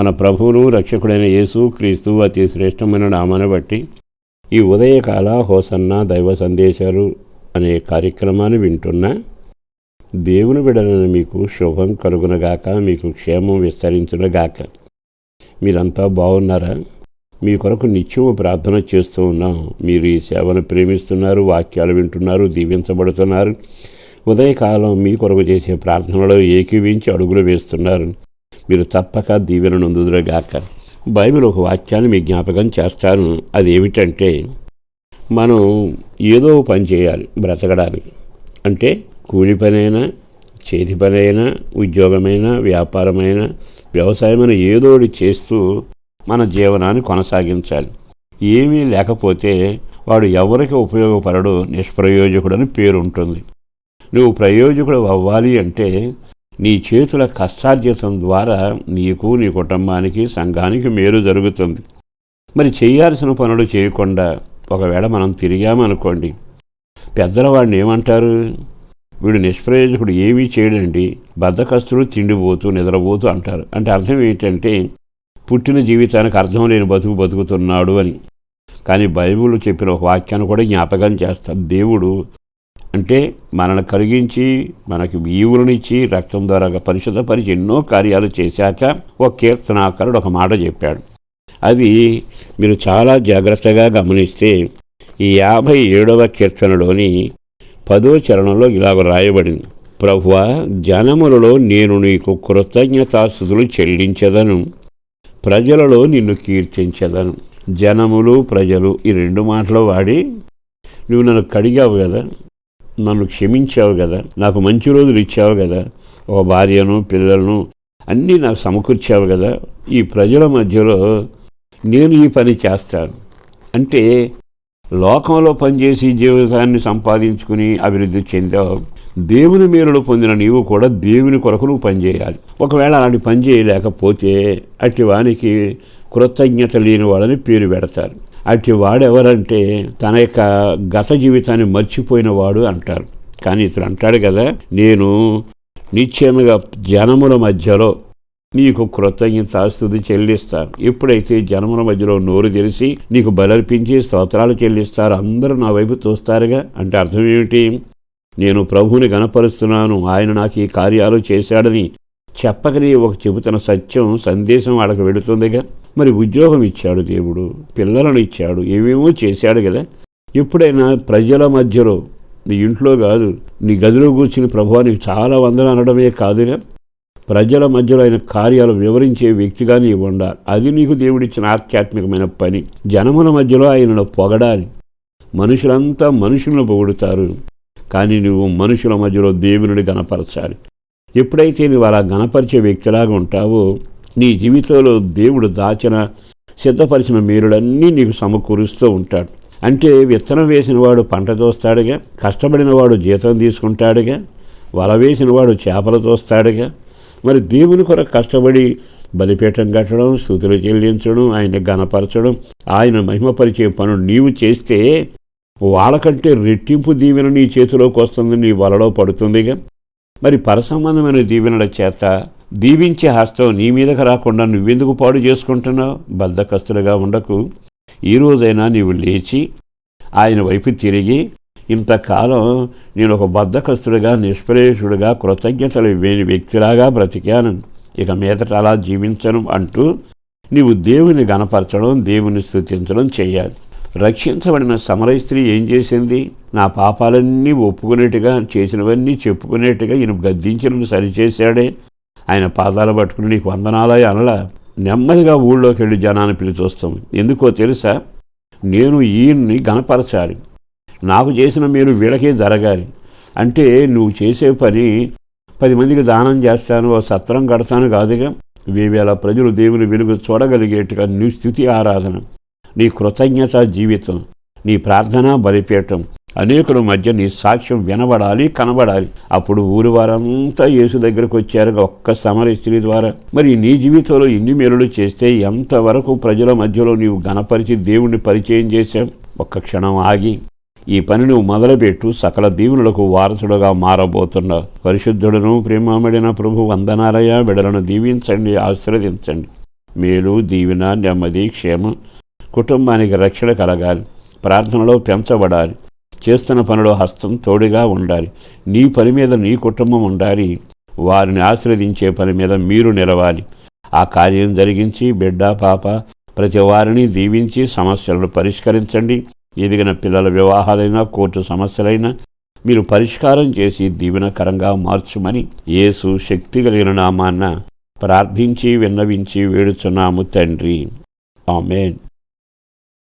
మన ప్రభువును రక్షకుడైన యేసు క్రీస్తు అతి శ్రేష్టమైన నామాన్ని బట్టి ఈ ఉదయకాల హోసన్న దైవ సందేశాలు అనే కార్యక్రమాన్ని వింటున్నా దేవుని బిడలను మీకు శుభం కలుగునగాక మీకు క్షేమం విస్తరించునగాక. మీరంతా బాగున్నారా? మీ కొరకు నిత్యము ప్రార్థన చేస్తూ ఉన్నాం. మీరు ఈ సేవను ప్రేమిస్తున్నారు వాక్యాలు వింటున్నారు దీవించబడుతున్నారు. ఉదయకాలం మీ కొరకు చేసే ప్రార్థనలో ఏకీవించి అడుగులు వేస్తున్నారు. మీరు తప్పక దీవెన నొందుదురుగాక. బైబిల్ ఒక వాక్యాన్ని మీ జ్ఞాపకం చేస్తాను. అది ఏమిటంటే మనం ఏదో పని చేయాలి బ్రతకడానికి. అంటే కూలి పనైనా చేతి పనైనా ఉద్యోగమైనా వ్యాపారమైనా వ్యవసాయమైన ఏదో ఒకటి చేస్తూ మన జీవనాన్ని కొనసాగించాలి. ఏమీ లేకపోతే వాడు ఎవరికి ఉపయోగపడడు నిష్ప్రయోజకుడని పేరు ఉంటుంది నువ్వు ప్రయోజకుడు అవ్వాలి అంటే నీ చేతుల కష్టార్జితం ద్వారా నీకు నీ కుటుంబానికి సంఘానికి మేలు జరుగుతుంది. మరి చేయాల్సిన పనులు చేయకుండా ఒకవేళ మనం తిరిగామనుకోండి పెద్దల వాడిని ఏమంటారు? వీడు నిష్ప్రయోజకుడు ఏమీ చేయడండి బద్దకస్తుడు తిండిపోతూ నిద్రపోతూ అంటారు. అంటే అర్థం ఏంటంటే పుట్టిన జీవితానికి అర్థం లేని బతుకు బతుకుతున్నాడు అని. కానీ బైబిల్ చెప్పిన ఒక వాక్యాన్ని కూడా జ్ఞాపకం చేస్తారు దేవుడు అంటే మనల్ని కలిగించి మనకి ఈవులనిచ్చి రక్తం ద్వారా పరిశుద్ధపరిచి ఎన్నో కార్యాలు చేశాక ఒక కీర్తనాకారుడు ఒక మాట చెప్పాడు. అది మీరు చాలా జాగ్రత్తగా గమనిస్తే ఈ యాభై ఏడవ కీర్తనలోని పదో చరణంలో ఇలాగ రాయబడింది. ప్రభువ జనములలో నేను నీకు కృతజ్ఞతాస్థుతులు చెల్లించదను. ప్రజలలో నిన్ను కీర్తించదను. జనములు ప్రజలు ఈ రెండు మాటలు వాడి నువ్వు నన్ను కడిగావు కదా. నన్ను క్షమించావు కదా నాకు మంచి రోజులు ఇచ్చావు కదా ఒక భార్యను పిల్లలను అన్నీ నాకు సమకూర్చావు కదా ఈ ప్రజల మధ్యలో నేను ఈ పని చేస్తాను. అంటే లోకంలో పనిచేసి జీవితాన్ని సంపాదించుకుని అభివృద్ధి చెందావు. దేవుని మేలులో పొందిన నీవు కూడా దేవుని కొరకు నువ్వు పనిచేయాలి. ఒకవేళ అలాంటి పని చేయలేకపోతే అట్టి వానికి కృతజ్ఞత లేని వాళ్ళని పేరు పెడతారు. అటు వాడెవరంటే తన యొక్క గత జీవితాన్ని మర్చిపోయిన వాడు అంటారు. కానీ ఇతడు అంటాడు కదా నేను నిశ్చయముగా జనముల మధ్యలో నీకు కృతజ్ఞతాస్తుతి చెల్లిస్తాను. ఎప్పుడైతే జనముల మధ్యలో నోరు తెలిసి నీకు బలర్పించి స్తోత్రాలు చెల్లిస్తారు అందరూ నా వైపు చూస్తారుగా. అంటే అర్థం ఏమిటి? నేను ప్రభువుని గణపరుస్తున్నాను ఆయన నాకు ఈ కార్యాలు చేశాడని చెప్పకనే ఒక చెబుతున్న సత్యం సందేశం వాళ్ళకి వెళుతుందిగా. మరి ఉద్యోగం ఇచ్చాడు దేవుడు పిల్లలను ఇచ్చాడు ఏమేమో చేశాడు కదా. ఎప్పుడైనా ప్రజల మధ్యలో నీ ఇంట్లో కాదు నీ గదిలో కూర్చుని ప్రభు నీకు చాలా వందలు అనడమే కాదుగా. ప్రజల మధ్యలో ఆయన కార్యాలు వివరించే వ్యక్తిగా నీవు ఉండాలి అది నీకు దేవుడిచ్చిన ఆధ్యాత్మికమైన పని. జనముల మధ్యలో ఆయనను పొగడాలి. మనుషులంతా మనుషులను పొగుడుతారు. కానీ నువ్వు మనుషుల మధ్యలో దేవుని గనపరచాలి ఎప్పుడైతే నువ్వు అలా గణపరిచే వ్యక్తిలాగా ఉంటావో నీ జీవితంలో దేవుడు దాచిన సిద్ధపరిచిన మేలులన్నీ నీకు సమకూరుస్తూ ఉంటాడు. అంటే విత్తనం వేసిన వాడు పంట తోస్తాడుగా కష్టపడిన వాడు జీతం తీసుకుంటాడుగా వల వేసిన వాడు చేపలు తోస్తాడుగా మరి దేవుని కొరకు కష్టపడి బలిపీఠం కట్టడం స్థుతులు చెల్లించడం ఆయన గణపరచడం ఆయన మహిమపరిచే పనులు నీవు చేస్తే వాళ్ళకంటే రెట్టింపు దీవెన నీ చేతిలోకి వస్తుంది నీ వలలో పడుతుందిగా. మరి పరసంబంధమైన దీవెనల చేత దీవించే హస్తం నీ మీదకు రాకుండా నువ్వెందుకు పాడు చేసుకుంటున్నావు? బద్ధకస్తులుగా ఉండకు. ఈ రోజైనా నీవు లేచి ఆయన వైపు తిరిగి ఇంతకాలం నేను ఒక బద్ధకస్తుడిగా నిష్ప్రయోషుడిగా కృతజ్ఞతలు లేని వ్యక్తిలాగా బ్రతికాను. ఇక మీదట అలా జీవించను అంటూ నీవు దేవుని గణపరచడం దేవుని స్థుతించడం చేయాలి. రక్షించబడిన సమరయ స్త్రీ ఏం చేసింది? నా పాపాలన్నీ ఒప్పుకునేట్టుగా చేసినవన్నీ చెప్పుకునేట్టుగా ఈయన గద్దించిన సరిచేశాడే. ఆయన పాదాలు పట్టుకుని నీకు వందనాలయ అనలా నెమ్మదిగా ఊళ్ళోకి వెళ్ళి జనాన్ని పిలిచి వస్తాం ఎందుకో తెలుసా? నేను ఈయన్ని గణపరచాలి నాకు చేసిన మీరు వీళ్ళకే జరగాలి. అంటే నువ్వు చేసే పని పది మందికి దానం చేస్తాను ఓ సత్రం కడతాను కాదుగా? వేవేల ప్రజలు దేవుని వెలుగు చూడగలిగేట్టుగా నీ స్థితి ఆరాధన నీ కృతజ్ఞత జీవితం నీ ప్రార్థన బలిపేయటం అనేకుల మధ్య నీ సాక్ష్యం వినబడాలి కనబడాలి. అప్పుడు ఊరు వారంతా యేసు దగ్గరకు వచ్చారు ఒక్క సమర స్త్రీ ద్వారా. మరి నీ జీవితంలో ఇన్ని మేలులు చేస్తే ఎంతవరకు ప్రజల మధ్యలో నీవు గణపరిచి దేవుణ్ణి పరిచయం చేశావు? ఒక్క క్షణం ఆగి. ఈ పని నువ్వు మొదలుపెట్టు సకల దీవులకు వారసుడుగా మారబోతున్నావు. పరిశుద్ధుడును ప్రేమమడిన ప్రభు వందనాలయ బిడలను దీవించండి ఆశీర్వదించండి. మేలు దీవెన నెమ్మది క్షేమం కుటుంబానికి రక్షణ కలగాలి. ప్రార్థనలో పెంచబడాలి. చేస్తున్న పనిలో హస్తం తోడుగా ఉండాలి. నీ పని మీద నీ కుటుంబం ఉండాలి. వారిని ఆశీర్వదించే పని మీద మీరు నిలవాలి. ఆ కార్యం జరిగించి బిడ్డ పాప ప్రతి వారిని దీవించి సమస్యలను పరిష్కరించండి. ఎదిగిన పిల్లల వివాహాలైనా కోర్టు సమస్యలైనా మీరు పరిష్కారం చేసి దీవెనకరంగా మార్చుమని యేసు శక్తి కలిగిన నామాన్న ప్రార్థించి విన్నవించి వేడుచున్నాము తండ్రి. ఆమెన్.